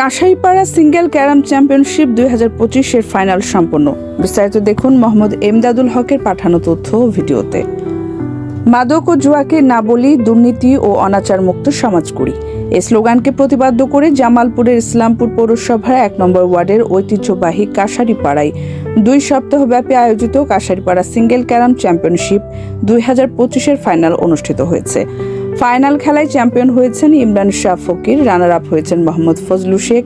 কাঁসাইপাড়া single carrom championship দুই হাজার পঁচিশের ফাইনাল সম্পন্ন। বিস্তারিত দেখুন মোহাম্মদ এমদাদুল হকের পাঠানো তথ্য ভিডিওতে। মাদক ও জুয়াকে না বলি দুর্নীতি ও অনাচার মুক্ত সমাজ করি এই স্লোগানকে প্রতিপাদ্য করে জামালপুরের ইসলামপুর পৌরসভার এক নম্বর ওয়ার্ডের ঐতিহ্যবাহী কাশারিপাড়ায় দুই সপ্তাহব্যাপী আয়োজিত কাশারিপাড়া সিঙ্গেল ক্যারাম চ্যাম্পিয়নশিপ দুই হাজার পঁচিশের ফাইনাল অনুষ্ঠিত হয়েছে। ফাইনাল খেলায় চ্যাম্পিয়ন হয়েছেন ইমরান শাহ ফকির রানার আপ হয়েছেন মোহাম্মদ ফজলু শেখ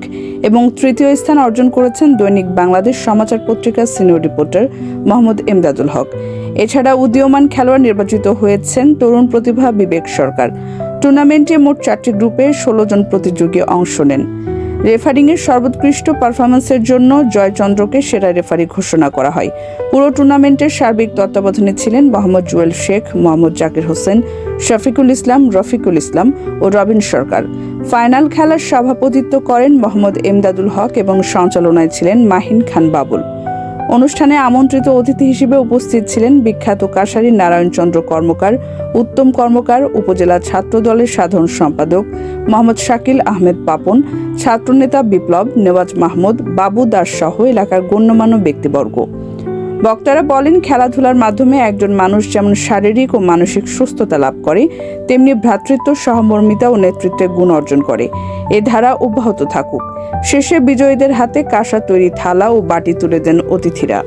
এবং তৃতীয় স্থান অর্জন করেছেন দৈনিক বাংলাদেশ সমাচার পত্রিকার সিনিয়র রিপোর্টার মোহাম্মদ এমদাদুল হক। এছাড়া উদীয়মান খেলোয়াড় নির্বাচিত হয়েছেন তরুণ প্রতিভা বিবেক সরকার। টুর্নামেন্টে মোট চারটি গ্রুপে ষোলো জন প্রতিযোগী অংশ নেন। রেফারিংয়ের সর্বোৎকৃষ্ট পারফরমেন্সের জন্য জয়চন্দ্রকে সেরা রেফারি ঘোষণা করা হয়। পুরো টুর্নামেন্টের সার্বিক তত্ত্বাবধানে ছিলেন মোহাম্মদ জুয়েল শেখ, মোহাম্মদ জাকির হোসেন, শফিকুল ইসলাম, রফিকুল ইসলাম ও রবিন সরকার। ফাইনাল খেলার সভাপতিত্ব করেন মোহাম্মদ এমদাদুল হক এবং সঞ্চালনায় ছিলেন মাহিন খান বাবুল। অনুষ্ঠানে আমন্ত্রিত অতিথি হিসেবে উপস্থিত ছিলেন বিখ্যাত কাশারী নারায়ণচন্দ্র কর্মকার, উত্তম কর্মকার, উপজেলা ছাত্র দলের সাধারণ সম্পাদক মোহাম্মদ শাকিল আহমেদ পাপন ছাত্রনেতা বিপ্লব নেওয়াজ মাহমুদ, বাবু দাস সহ এলাকার গণ্যমান্য ব্যক্তিবর্গ। বক্তারা বলেন, খেলাধুলার মাধ্যমে একজন মানুষ যেমন শারীরিক ও মানসিক সুস্থতা লাভ করে, তেমনি ভ্রাতৃত্ব, সহমর্মিতা ও নেতৃত্বের গুণ অর্জন করে। এ ধারা অব্যাহত থাকুক। শেষে বিজয়ীদের হাতে কাঁসা তৈরি থালা ও বাটি তুলে দেন অতিথিরা।